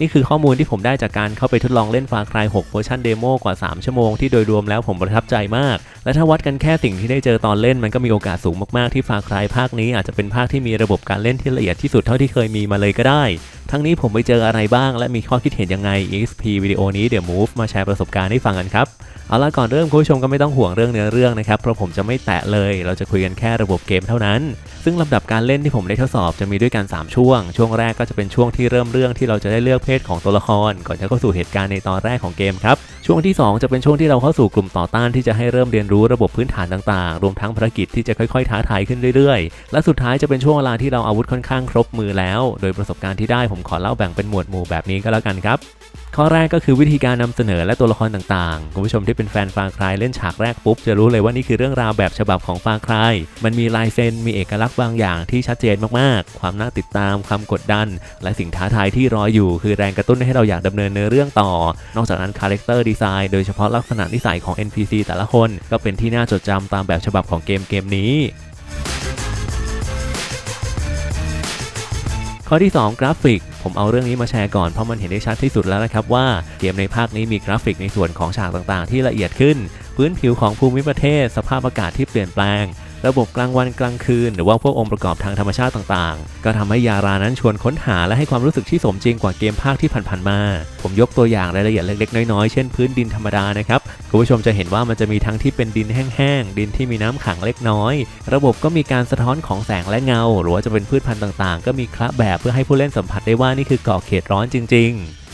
นี่คือข้อมูลที่ผมได้จากการเข้าไปทดลองเล่น Far Cry 6เวอร์ชันเดโมกว่า 3 ชั่วโมงที่โดยรวมแล้วผมประทับใจมาก และถ้าวัดกันแค่สิ่งที่ได้เจอตอนเล่นมันก็มีโอกาสสูงมากๆที่ Far Cry ภาคนี้อาจจะเป็นภาคที่มีระบบการเล่นที่ละเอียดที่สุดเท่าที่เคยมีมาเลยก็ได้ ทั้งนี้ผมไปเจออะไรบ้าง และมีข้อคิดเห็นยังไง EXP วิดีโอนี้เดี๋ยว Move มาแชร์ประสบการณ์ให้ฟังกันครับ เอาละก่อนเริ่มคุณผู้ชมก็ไม่ต้องห่วงเรื่องเนื้อเรื่องนะครับเพราะผมจะไม่แตะเลย เราจะคุยกันแค่ระบบเกมเท่านั้น ซึ่งลำดับการเล่นที่ผมได้ทดสอบจะมีด้วยกัน 3 ช่วง ช่วงแรกก็จะเป็นช่วงที่เริ่มเรื่องที่เราจะได้เลือกเพศของตัวละคร ก่อนจะเข้าสู่เหตุการณ์ในตอนแรกของเกมครับช่วงที่ 2 จะเป็นช่วงที่เราเข้าสู่กลุ่มต่อต้านที่จะให้เริ่มเรียนรู้ระบบพื้นฐานต่างๆ รวมทั้งภารกิจที่จะค่อยๆท้าทายขึ้นเรื่อยๆ และสุดท้ายจะเป็นช่วงเวลาที่เราอาวุธค่อนข้างครบมือแล้ว โดยประสบการณ์ที่ได้ผมขอเล่าแบ่งเป็นหมวดหมู่แบบนี้ก็แล้วกันครับ ข้อแรกก็คือวิธีการนำเสนอและตัวละครต่างๆ คุณผู้ชมที่เป็นแฟนฟาคลายเล่นฉากแรกปุ๊บ จะรู้เลยว่านี่คือเรื่องราวแบบฉบับของฟาคลายมันมีลายเซ็นมีเอกลักษณ์บางอย่างที่ชัดเจนมากๆ ความน่าติดตามความกดดัน และสิ่งท้าทายที่รออยู่ คือแรงกระตุ้นให้เราอยากดำเนินเนื้อเรื่องต่อ นอกจากนั้นคาแรคเตอร์ดีไซน์โดยเฉพาะลักษณะนิสัยของ NPC แต่ละคน ก็เป็นที่น่าจดจำตามแบบฉบับของเกมเกมนี้ ข้อที่ 2 กราฟิก ผมเอาเรื่องนี้มาแชร์ก่อนเพราะมันเห็นได้ชัดที่สุดแล้วนะครับว่าเกมในภาคนี้มีกราฟิกในส่วนของฉากต่างๆ ที่ละเอียดขึ้น พื้นผิวของภูมิประเทศ สภาพอากาศที่เปลี่ยนแปลง ระบบกลางวันกลางคืน หรือว่าพวกองค์ประกอบทางธรรมชาติต่างๆ ก็ทำให้ยารานั้นชวนค้นหาและให้ความรู้สึกที่สมจริงกว่าเกมภาคที่ผ่านๆมา ผมยกตัวอย่างรายละเอียดเล็กๆ น้อยๆ เช่นพื้นดินธรรมดานะครับ คุณผู้ชมจะเห็นว่ามันจะมีทั้งที่เป็นดินแห้งๆ ดินที่มีน้ำขังเล็กน้อย ระบบก็มีการสะท้อนของแสงและเงา หรือว่าจะเป็นพืชพันธุ์ต่างๆ ก็มีคละแบบเพื่อให้ผู้เล่นสัมผัสได้ว่านี่คือเกาะเขตร้อนจริง ๆ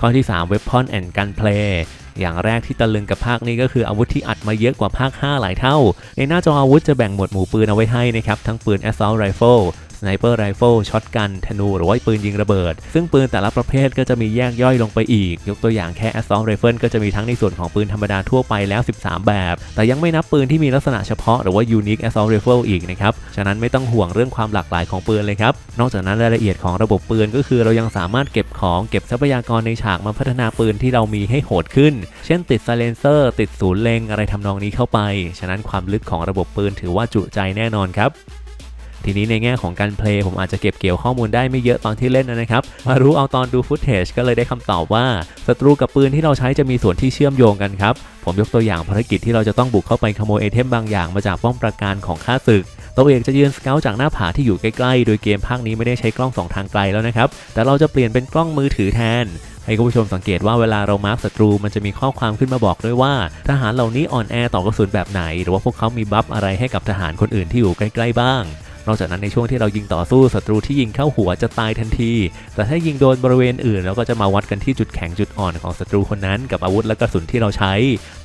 ข้อที่ 3 Weapon and Gunplay อย่างแรกที่ตะลึงกับภาคนี้ก็คืออาวุธที่อัดมาเยอะกว่าภาค 5 หลายเท่า ในหน้าจออาวุธจะแบ่งหมวดหมู่ปืนเอาไว้ให้นะครับ ทั้งปืน Assault Rifle สไนเปอร์ไรเฟิลช็อตกันธนูหรือว่าปืนยิงระเบิด ซึ่งปืนแต่ละประเภทก็จะมีแยกย่อยลงไปอีก ยกตัวอย่างแค่ Assault Rifle ก็จะมีทั้งในส่วนของปืนธรรมดาทั่วไปแล้ว 13 แบบ แต่ยังไม่นับปืนที่มีลักษณะเฉพาะหรือว่า Unique Assault Rifle อีกนะครับ ฉะนั้นไม่ต้องห่วงเรื่องความหลากหลายของปืนเลยครับ นอกจากนั้นรายละเอียดของระบบปืนก็คือเรายังสามารถเก็บของเก็บทรัพยากรในฉากมาพัฒนาปืนที่เรามีให้โหดขึ้น เช่นติด Silencer ติดศูนย์เล็งอะไรทำนองนี้เข้าไป ฉะนั้นความลึกของระบบปืนถือว่าจุใจแน่นอนครับ ทีนี้ในแง่ของการเพลย์ผมอาจจะเก็บเกี่ยวข้อมูลได้ไม่เยอะตอนที่เล่นนะครับ มารู้เอาตอนดูฟุตเทจก็เลยได้คำตอบว่าศัตรูกับปืนที่เราใช้จะมีส่วนที่เชื่อมโยงกันครับ ผมยกตัวอย่างภารกิจที่เราจะต้องบุกเข้าไปขโมยไอเทมบางอย่างมาจากป้อมปราการของข้าศึกตัวเอกจะยืนสเกลจากหน้าผาที่อยู่ใกล้ๆ โดยเกมภาคนี้ไม่ได้ใช้กล้องสองทางไกลแล้วนะครับ แต่เราจะเปลี่ยนเป็นกล้องมือถือแทน ให้คุณผู้ชมสังเกตว่าเวลาเรามาร์คศัตรูมันจะมีข้อความขึ้นมาบอกด้วยว่า ทหารเหล่านี้อ่อนแอต่อกระสุนแบบไหน หรือว่าพวกเขามีบัฟอะไรให้กับทหารคนอื่นที่อยู่ใกล้ๆบ้าง นอกจากนั้นในช่วงที่เรายิงต่อสู้ศัตรูที่ยิงเข้าหัวจะตายทันที แต่ถ้ายิงโดนบริเวณอื่นเราก็จะมาวัดกันที่จุดแข็งจุดอ่อนของศัตรูคนนั้นกับอาวุธและกระสุนที่เราใช้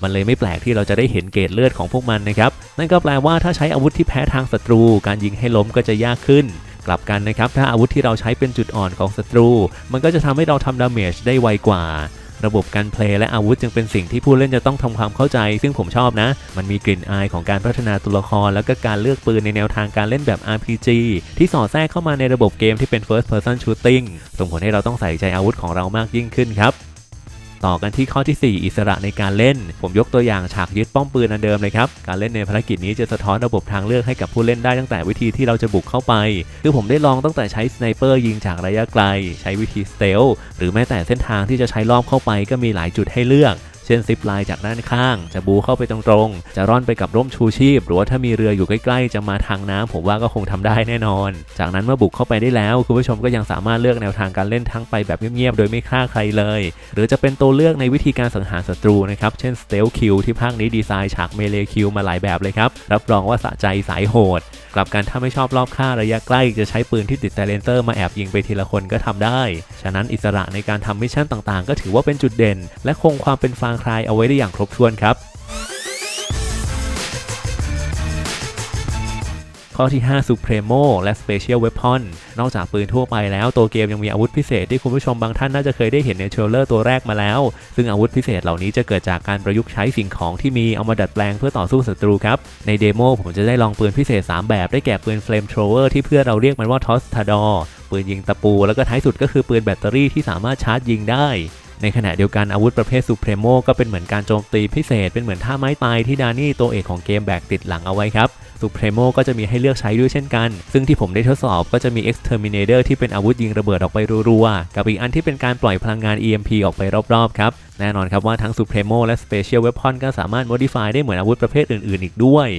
มันเลยไม่แปลกที่เราจะได้เห็นเกรดเลือดของพวกมันนะครับนั่นก็แปลว่าถ้าใช้อาวุธที่แพ้ทางศัตรู การยิงให้ล้มก็จะยากขึ้นกลับกันนะครับ ถ้าอาวุธที่เราใช้เป็นจุดอ่อนของศัตรู มันก็จะทำให้เราทำดาเมจได้ไวกว่า ระบบการเพลย์และอาวุธจึงเป็นสิ่งที่ผู้เล่นจะต้องทำความเข้าใจ ซึ่งผมชอบนะ มันมีกลิ่นอายของการพัฒนาตัวละคร แล้วก็การเลือกปืนในแนวทางการเล่นแบบ RPG ที่สอดแทรกเข้ามาในระบบเกมที่เป็น first person shooting ส่งผลให้เราต้องใส่ใจอาวุธของเรามากยิ่งขึ้นครับ ต่อกันที่ข้อที่ 4 อิสระในการเล่น ผมยกตัวอย่างฉากยึดป้อมปืนอันเดิมเลยครับ การเล่นในภารกิจนี้จะสะท้อนระบบทางเลือกให้กับผู้เล่นได้ตั้งแต่วิธีที่เราจะบุกเข้าไป คือผมได้ลองตั้งแต่ใช้สไนเปอร์ยิงจากระยะไกล ใช้วิธีสเตลหรือแม้แต่เส้นทางที่จะใช้ลอบเข้าไปก็มีหลายจุดให้เลือก ช่นซิปไลน์จากด้านข้าง จะบูเข้าไปตรงๆ จะร่อนไปกับร่มชูชีพ หรือว่าถ้ามีเรืออยู่ใกล้ๆ จะมาทางน้ำผมว่าก็คงทำได้แน่นอน จากนั้นเมื่อบุกเข้าไปได้แล้วคุณผู้ชมก็ยังสามารถเลือกแนวทางการเล่นทั้งไปแบบเงียบๆ โดยไม่ฆ่าใครเลย หรือจะเป็นตัวเลือกในวิธีการสังหารศัตรูนะครับเช่น Stealth Kill ที่ภาคนี้ดีไซน์ฉาก Melee Kill มาหลายแบบเลยครับรับรองว่าสะใจสายโหด กลับกันถ้าไม่ชอบรอบฆ่าระยะใกล้จะใช้ปืนที่ติดไซเลนเซอร์มาแอบยิงไปทีละคนก็ทำได้ ฉะนั้นอิสระในการทำมิชชั่นต่างๆ ก็ถือว่าเป็นจุดเด่น และคงความเป็นฟางคลายเอาไว้ได้อย่างครบถ้วนครับ ข้อที่ 5 Supremo และ Special Weapon นอกจากปืนทั่วไปแล้ว ตัวเกมยังมีอาวุธพิเศษที่คุณผู้ชมบางท่านน่าจะเคยได้เห็นในเทรลเลอร์ตัวแรกมาแล้ว ซึ่งอาวุธพิเศษเหล่านี้จะเกิดจากการประยุกต์ใช้สิ่งของที่มีเอามาดัดแปลงเพื่อต่อสู้ศัตรูครับ ในเดโมผมจะได้ลองปืนพิเศษ 3 แบบได้แก่ปืน Flame Thrower ที่เพื่อเราเรียกมันว่า Tostador ปืนยิงตะปู แล้วก็ท้ายสุดก็คือปืนแบตเตอรี่ที่สามารถชาร์จยิงได้ ในขณะเดียวกันอาวุธประเภทซูเ e รโมก็เป็นเหมือนการโจมตีพิเศษ เป็นเหมือนท่าไม้ตายที่ดานี่ตัวเอกของเกมแบกติดหลังเอาไว้ครับซูเ e รโมก็จะมีให้เลือกใช้ด้วยเช่นกัน ซึ่งที่ผมได้ทดสอบก็จะมี Exterminator ที่เป็นอาวุธยิงระเบิดออกไปรัวๆ กับอีกอันที่เป็นการปล่อยพลังงาน EMP ออกไปรอบๆครับ แน่นอนครับว่าทั้ง Supremo และ Special Weapon ก็สามารถ modify ได้เหมือนอาวุธประเภทอื่นๆ อีกด้วย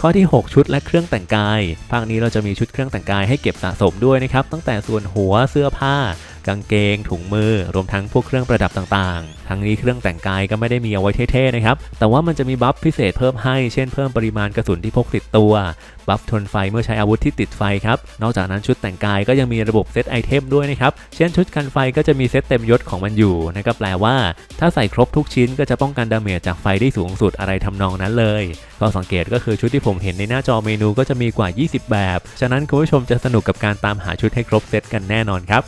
ข้อที่ 6 ชุดและเครื่องแต่งกาย ภาคนี้เราจะมีชุดเครื่องแต่งกายให้เก็บสะสมด้วยนะครับ ตั้งแต่ส่วนหัวเสื้อผ้า กางเกง ถุงมือ รวมทั้งพวกเครื่องประดับต่างๆ ทั้งนี้เครื่องแต่งกายก็ไม่ได้มีเอาไว้เท่ๆนะครับ แต่ว่ามันจะมีบัฟพิเศษเพิ่มให้ เช่นเพิ่มปริมาณกระสุนที่พกติดตัว บัฟทนไฟเมื่อใช้อาวุธที่ติดไฟครับ นอกจากนั้นชุดแต่งกายก็ยังมีระบบเซตไอเทมด้วยนะครับ เช่นชุดกันไฟก็จะมีเซตเต็มยศของมันอยู่นั่นก็แปลว่า ถ้าใส่ครบทุกชิ้นก็จะป้องกันดาเมจจากไฟได้สูงสุดอะไรทำนองนั้นเลย ก็สังเกตก็คือชุดที่ผมเห็นในหน้าจอเมนูก็จะมีกว่า 20 แบบ ฉะนั้นคุณผู้ชมจะสนุกกับการตามหาชุดให้ครบเซตกันแน่นอนครับ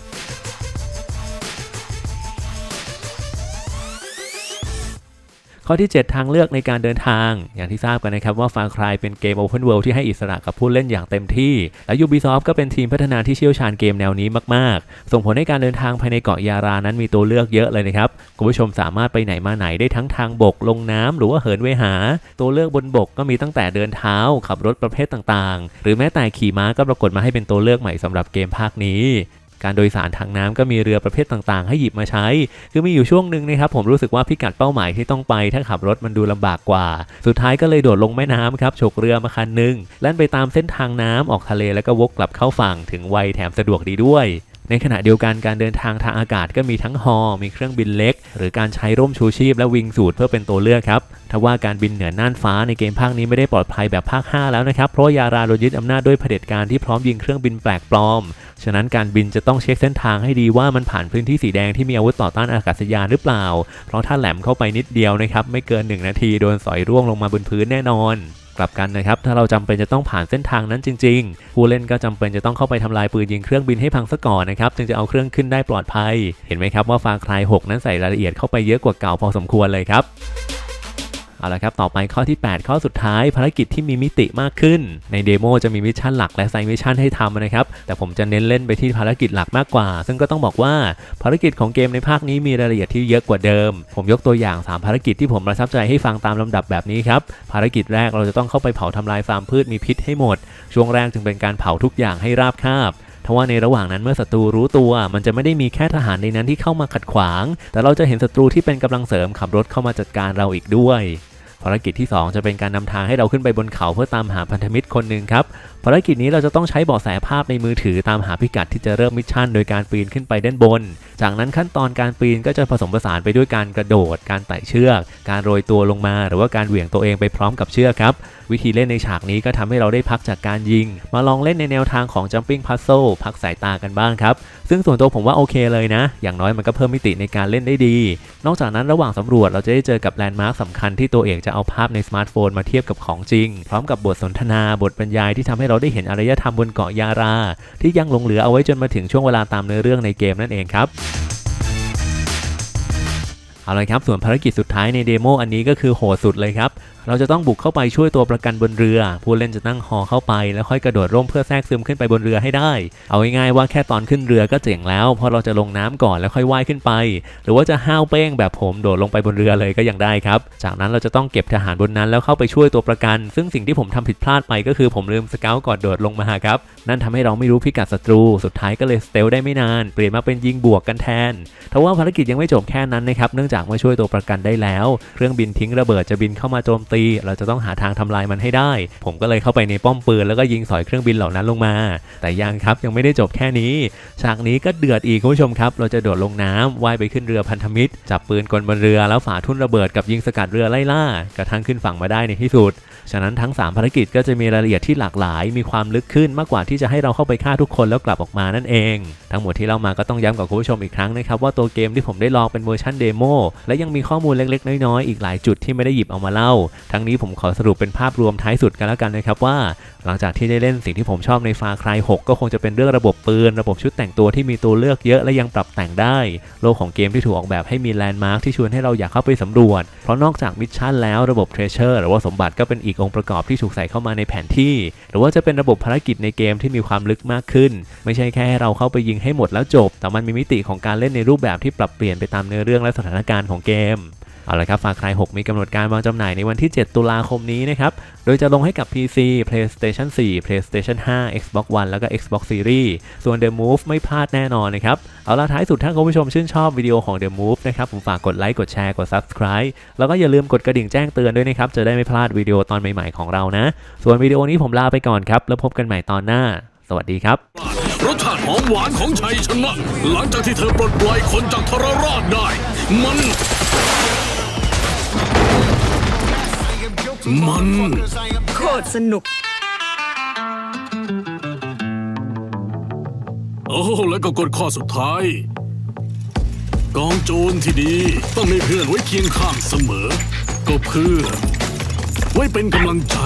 ข้อที่ 7 ทางเลือกในการเดินทาง อย่างที่ทราบกันนะครับว่า Far Cry เป็นเกม Open World ที่ให้อิสระกับผู้เล่นอย่างเต็มที่ และ Ubisoft ก็เป็นทีมพัฒนาที่เชี่ยวชาญเกมแนวนี้มาก ๆ ส่งผลให้การเดินทางภายในเกาะยารานั้นมีตัวเลือกเยอะเลยนะครับคุณผู้ชมสามารถไปไหนมาไหนได้ทั้งทางบกลงน้ำหรือว่าเหินเวหา ตัวเลือกบนบกก็มีตั้งแต่เดินเท้า ขับรถประเภทต่างๆ หรือแม้แต่ขี่ม้าก็ปรากฏมาให้เป็นตัวเลือกใหม่สำหรับเกมภาคนี้ การโดยสารทางน้ำก็มีเรือประเภทต่างๆ ให้หยิบมาใช้ คือมีอยู่ช่วงหนึ่งนะครับผมรู้สึกว่าพิกัดเป้าหมายที่ต้องไปถ้าขับรถมันดูลำบากกว่า สุดท้ายก็เลยโดดลงแม่น้ำครับฉกเรือมาคันหนึ่งแล่นไปตามเส้นทางน้ำออกทะเลแล้วก็วกกลับเข้าฝั่งถึงไวแถมสะดวกดีด้วย ในขณะเดียวกันการเดินทางทางอากาศก็มีทั้งฮอมีเครื่องบินเล็ก หรือการใช้ร่มชูชีพและวิงสูตรเพื่อเป็นตัวเลือกครับทว่าการบินเหนือน่านฟ้าในเกมภาคนี้ไม่ได้ปลอดภัยแบบภาค 5 แล้วนะครับ เพราะยาราโดนยึดอำนาจด้วยเผด็จการที่พร้อมยิงเครื่องบินแปลกปลอม ฉะนั้นการบินจะต้องเช็คเส้นทางให้ดีว่ามันผ่านพื้นที่สีแดงที่มีอาวุธต่อต้านอากาศยานหรือเปล่า เพราะถ้าแหลมเข้าไปนิดเดียวนะครับไม่เกิน 1 นาทีโดนสอยร่วงลงมาบนพื้นแน่นอน กลับกันนะครับถ้าเราจำเป็นจะต้องผ่านเส้นทางนั้นจริง ๆ ผู้เล่นก็จำเป็นจะต้องเข้าไปทำลายปืนยิงเครื่องบินให้พังซะก่อนนะครับจึงจะเอาเครื่องขึ้นได้ปลอดภัย เห็นไหมครับว่าฟาคลาย 6 นั้นใส่รายละเอียดเข้าไปเยอะกว่าเก่าพอสมควรเลยครับ เอาละครับ ต่อไปข้อที่ 8 ข้อสุดท้ายภารกิจที่มีมิติมากขึ้น ในเดโมจะมีมิชชั่นหลักและไซมิชชั่นให้ทำนะครับ แต่ผมจะเน้นเล่นไปที่ภารกิจหลักมากกว่า ซึ่งก็ต้องบอกว่าภารกิจของเกมในภาคนี้มีรายละเอียดที่เยอะกว่าเดิม ผมยกตัวอย่าง 3 ภารกิจที่ผมประทับใจให้ฟังตามลำดับแบบนี้ครับ ภารกิจแรกเราจะต้องเข้าไปเผาทำลายฟาร์มพืชมีพิษให้หมด ช่วงแรกจึงเป็นการเผาทุกอย่างให้ราบคาบทว่าในระหว่างนั้นเมื่อศัตรูรู้ตัว มันจะไม่ได้มีแค่ทหารในนั้นที่เข้ามาขัดขวาง แต่เราจะเห็นศัตรูที่เป็นกำลังเสริมขับรถเข้ามาจัดการเราอีกด้วย ภารกิจที่ 2 จะเป็นการนำทางให้เราขึ้นไปบนเขาเพื่อตามหาพันธมิตรคนหนึ่งครับภารกิจนี้เราจะต้องใช้เบาะแสภาพในมือถือตามหาพิกัดที่จะเริ่มมิชชั่นโดยการปีนขึ้นไปด้านบน จากนั้นขั้นตอนการปีนก็จะผสมผสานไปด้วยการกระโดด การไต่เชือก การโรยตัวลงมา หรือว่าการเหวี่ยงตัวเองไปพร้อมกับเชือกครับ วิธีเล่นในฉากนี้ก็ทำให้เราได้พักจากการยิง มาลองเล่นในแนวทางของ jumping puzzle พักสายตากันบ้างครับ ซึ่งส่วนตัวผมว่าโอเคเลยนะ อย่างน้อยมันก็เพิ่มมิติในการเล่นได้ดี นอกจากนั้นระหว่างสำรวจเราจะได้เจอกับแลนด์มาร์คสำคัญที่ตัวเอกจะเอาภาพในสมาร์ทโฟนมาเทียบกับของจริง พร้อมกับบทสนทนาบทบรรยายที่ทำให้เราได้เห็นอารยธรรมบนเกาะยารา ที่ยังหลงเหลือเอาไว้จนมาถึงช่วงเวลาตามเนื้อเรื่องในเกมนั่นเองครับเอาเลยครับ ส่วนภารกิจสุดท้ายในเดโมอันนี้ก็คือโหดสุดเลยครับเราจะต้องบุกเข้าไปช่วยตัวประกันบนเรือ ผู้เล่นจะนั่งฮอเข้าไปแล้วค่อยกระโดดร่มเพื่อแทรกซึมขึ้นไปบนเรือให้ได้ เอาง่ายๆว่าแค่ตอนขึ้นเรือก็เจ๋งแล้วเพราะเราจะลงน้ำก่อนแล้วค่อยว่ายขึ้นไป หรือว่าจะห้าวเป้งแบบผมโดดลงไปบนเรือเลยก็ยังได้ครับ จากนั้นเราจะต้องเก็บทหารบนนั้นแล้วเข้าไปช่วยตัวประกัน ซึ่งสิ่งที่ผมทำผิดพลาดไปก็คือผมลืมสเกลก่อนโดดลงมาครับ นั่นทำให้เราไม่รู้พิกัดศัตรู สุดท้ายก็เลยสเตลได้ไม่นาน เปลี่ยนมาเป็นยิงบวกกันแทนทว่าภารกิจยังไม่จบแค่นั้นนะครับ เนื่องจากเมื่อช่วยตัวประกันได้แล้ว เครื่องบินทิ้งระเบิดจะบินเข้ามาโจมตี เราจะต้องหาทางทำลายมันให้ได้ ผมก็เลยเข้าไปในป้อมปืนแล้วก็ยิงสอยเครื่องบินเหล่านั้นลงมา แต่ยังครับยังไม่ได้จบแค่นี้ ฉากนี้ก็เดือดอีกคุณผู้ชมครับ เราจะโดดลงน้ำว่ายไปขึ้นเรือพันธมิตร จับปืนกลบนเรือแล้วฝ่าทุ่นระเบิดกับยิงสกัดเรือไล่ล่ากระทั่งขึ้นฝั่งมาได้ในที่สุด ฉะนั้นทั้ง 3 ภารกิจก็จะมีรายละเอียดที่หลากหลาย มีความลึกขึ้นมากกว่าที่จะให้เราเข้าไปฆ่าทุกคนแล้วกลับออกมานั่นเอง ทั้งหมดที่เรามาก็ต้องย้ำกับคุณผู้ชมอีกครั้งนะครับว่าตัวเกมที่ผมได้ลองเป็นเวอร์ชันเดโมและยังมีข้อมูลเล็กๆ น้อยๆ อีกหลายจุดที่ไม่ได้หยิบเอามาเล่าทั้งนี้ผมขอสรุปเป็นภาพรวมท้ายสุดกันแล้วกันนะครับว่า หลังจากที่ได้เล่นสิ่งที่ผมชอบในฟาคลาย6ก็คงจะเป็นเรื่องระบบปืน ระบบชุดแต่งตัวที่มีตัวเลือกเยอะและยังปรับแต่งได้ โลกของเกมที่ถูกออกแบบให้มีแลนด์มาร์คที่ชวนให้เราอยากเข้าไปสำรวจ เพราะนอกจากมิชชั่นแล้วระบบเทรเชอร์หรือว่าสมบัติก็เป็นอีกองค์ประกอบที่ถูกใส่เข้ามาในแผนที่ หรือว่าจะเป็นระบบภารกิจในเกมที่มีความลึกมากขึ้น ไม่ใช่แค่ให้เราเข้าไปยิงให้หมดแล้วจบ แต่มันมีมิติของการเล่นในรูปแบบที่ปรับเปลี่ยนไปตามเนื้อเรื่องและสถานการณ์ของเกม เอาละครับฟาคลาย6มีกำหนดการวางจำหน่ายในวันที่ 7 ตุลาคมนี้นะครับ โดยจะลงให้กับ PC PlayStation 4 PlayStation 5 Xbox One แล้วก็ Xbox Series ส่วน The Move ไม่พลาดแน่นอนนะครับ เอาละท้ายสุดถ้าคุณผู้ชมชื่นชอบวิดีโอของ The Move นะครับ ผมฝากกดไลค์กดแชร์กด Subscribe แล้วก็อย่าลืมกดกระดิ่งแจ้งเตือนด้วยนะครับ จะได้ไม่พลาดวิดีโอตอนใหม่ๆของเรานะ ส่วนวิดีโอนี้ผมลาไปก่อนครับ แล้วพบกันใหม่ตอนหน้า สวัสดีครับรสชาติหอมหวานของชัยชนะ หลังจากที่เธอปลดปล่อยคนจากทรราชได้ มัน มันโคตรสนุก โอ้แล้วก็กดข้อสุดท้าย กองโจรที่ดีต้องมีเพื่อนไว้เคียงข้างเสมอ ก็เพื่อ ไว้เป็นกำลังใจ